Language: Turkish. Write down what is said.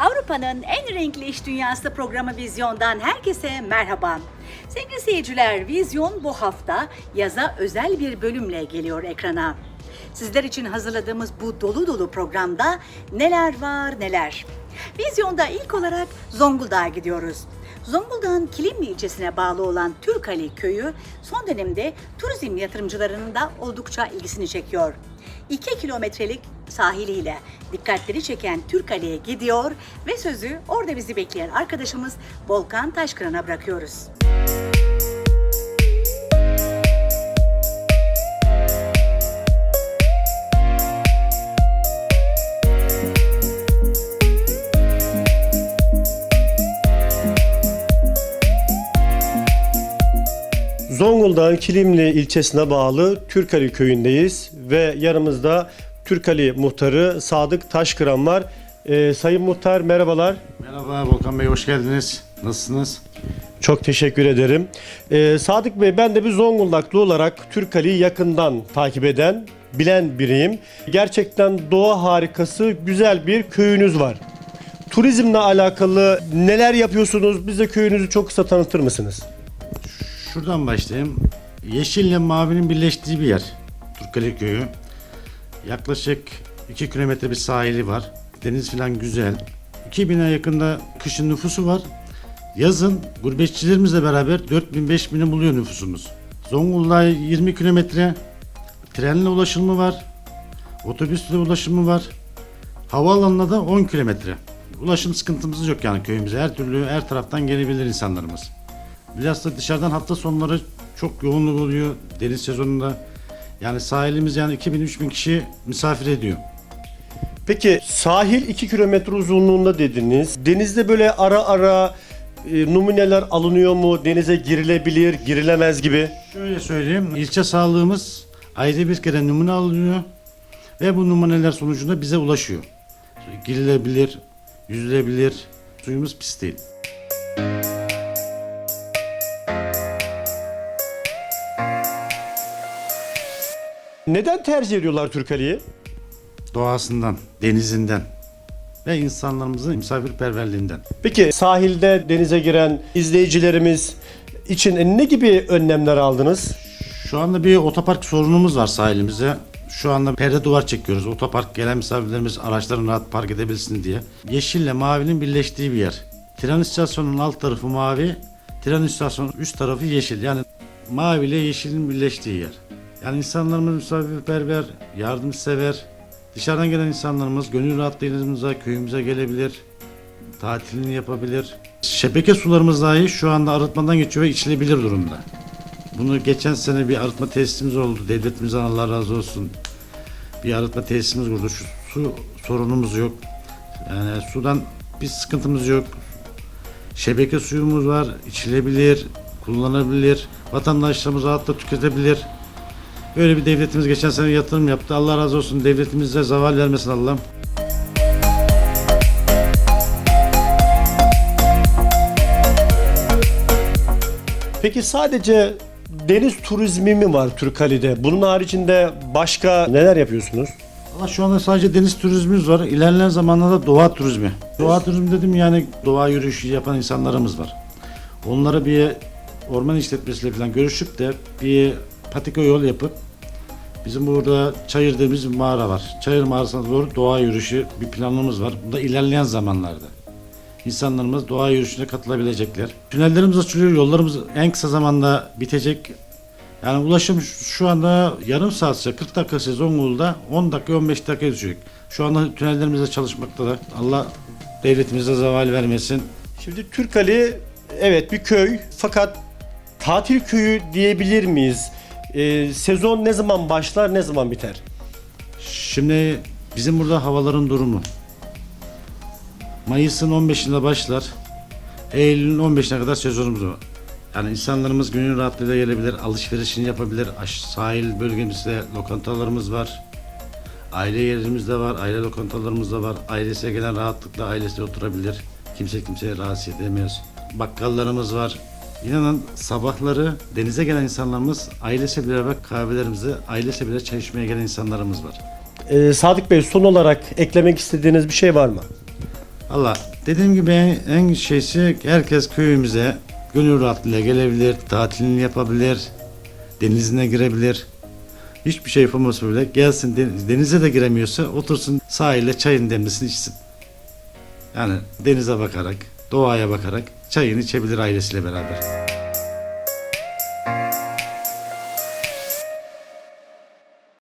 Avrupa'nın en renkli iş dünyası programı Vizyon'dan herkese merhaba. Sevgili seyirciler, Vizyon bu hafta yaza özel bir bölümle geliyor ekrana. Sizler için hazırladığımız bu dolu dolu programda neler var neler. Vizyon'da ilk olarak Zonguldak'a gidiyoruz. Zonguldak'ın Kilimli ilçesine bağlı olan Türkali köyü son dönemde turizm yatırımcılarının da oldukça ilgisini çekiyor. 2 kilometrelik sahiliyle dikkatleri çeken Türkali'ye gidiyor ve sözü orada bizi bekleyen arkadaşımız Volkan Taşkıran'a bırakıyoruz. Zonguldak'ın Kilimli ilçesine bağlı Türkali köyündeyiz ve yanımızda Türkali muhtarı Sadık Taşkıran var. Ee, Sayın Muhtar merhabalar. Merhaba Volkan Bey hoş geldiniz. Nasılsınız? Çok teşekkür ederim. Ee, Sadık Bey ben de bir Zonguldaklı olarak Türkali'yi yakından takip eden, bilen biriyim. Gerçekten doğa harikası güzel bir köyünüz var. Turizmle alakalı neler yapıyorsunuz? Bize köyünüzü çok kısa tanıtır mısınız? Şuradan başlayayım. Yeşille mavinin birleştiği bir yer. Turkali Köyü. Yaklaşık 2 kilometre bir sahili var. Deniz falan güzel. 2000'e yakında kışın nüfusu var. Yazın gurbetçilerimizle beraber 4000-5000'i buluyor nüfusumuz. Zonguldak'a 20 kilometre trenle ulaşımı var. Otobüsle ulaşımı var. Havaalanına da 10 kilometre. Ulaşım sıkıntımız yok yani köyümüze. Her türlü her taraftan gelebilir insanlarımız. Bilhassa dışarıdan hafta sonları çok yoğunluk oluyor deniz sezonunda. Yani sahilimiz yani 2000-3000 kişi misafir ediyor. Peki sahil 2 kilometre uzunluğunda dediniz. Denizde böyle ara ara e, numuneler alınıyor mu? Denize girilebilir, girilemez gibi. Şöyle söyleyeyim, ilçe sağlığımız ayda bir kere numune alınıyor ve bu numuneler sonucunda bize ulaşıyor. Girilebilir, yüzülebilir, suyumuz pis değil. Neden tercih ediyorlar Türkali'yi? Doğasından, denizinden ve insanlarımızın misafirperverliğinden. Peki sahilde denize giren izleyicilerimiz için ne gibi önlemler aldınız? Şu anda bir otopark sorunumuz var sahilimize. Şu anda perde duvar çekiyoruz. Otopark gelen misafirlerimiz araçlarını rahat park edebilsin diye. Yeşille mavinin birleştiği bir yer. Tren istasyonunun alt tarafı mavi, tren istasyonunun üst tarafı yeşil. Yani mavi ile yeşilin birleştiği yer. Yani insanlarımız misafirperver, yardımsever. Dışarıdan gelen insanlarımız gönül rahatlığımıza, köyümüze gelebilir. Tatilini yapabilir. Şebeke sularımız dahi şu anda arıtmadan geçiyor ve içilebilir durumda. Bunu geçen sene bir arıtma tesisimiz oldu. Devletimizden Allah razı olsun. Bir arıtma tesisimiz kurdu. Şu su sorunumuz yok. Yani sudan bir sıkıntımız yok. Şebeke suyumuz var. içilebilir, kullanılabilir. Vatandaşlarımız rahatla tüketebilir. Böyle bir devletimiz geçen sene yatırım yaptı. Allah razı olsun. Devletimize zaval vermesin Allah'ım. Peki sadece deniz turizmi mi var Türkali'de? Bunun haricinde başka neler yapıyorsunuz? Ama şu anda sadece deniz turizmimiz var. İlerleyen zamanlarda doğa turizmi. Doğa turizmi dedim yani doğa yürüyüşü yapan insanlarımız var. Onlara bir orman işletmesiyle falan görüşüp de bir patika yol yapıp bizim burada Çayır dediğimiz bir mağara var. Çayır mağarasına doğru doğa yürüyüşü bir planımız var. Bu da ilerleyen zamanlarda. İnsanlarımız doğa yürüyüşüne katılabilecekler. Tünellerimiz açılıyor, yollarımız en kısa zamanda bitecek. Yani ulaşım şu anda yarım saatse 40 dakika Zonguldak'ta 10 dakika 15 dakika düşecek. Şu anda tünellerimizde çalışmakta da Allah devletimize zeval vermesin. Şimdi Türkali evet bir köy fakat tatil köyü diyebilir miyiz? Ee, sezon ne zaman başlar ne zaman biter? Şimdi bizim burada havaların durumu. Mayıs'ın 15'inde başlar. Eylül'ün 15'ine kadar sezonumuz var. Yani insanlarımız gönül rahatlığıyla gelebilir, alışverişini yapabilir. Sahil bölgemizde lokantalarımız var. Aile yerimiz de var, aile lokantalarımız da var. Ailesiyle gelen rahatlıkla ailesiyle oturabilir. Kimse kimseye rahatsız edemez. Bakkallarımız var. İnanın sabahları denize gelen insanlarımız ailesiyle beraber kahvelerimizi, ailesiyle beraber çay içmeye gelen insanlarımız var. Ee, Sadık Bey son olarak eklemek istediğiniz bir şey var mı? Valla dediğim gibi en, en şeysi herkes köyümüze gönül rahatlığıyla gelebilir, tatilini yapabilir, denizine girebilir. Hiçbir şey yapamasa bile gelsin deniz- denize de giremiyorsa otursun sahilde çayını demlesin içsin. Yani denize bakarak, doğaya bakarak çayını içebilir ailesiyle beraber.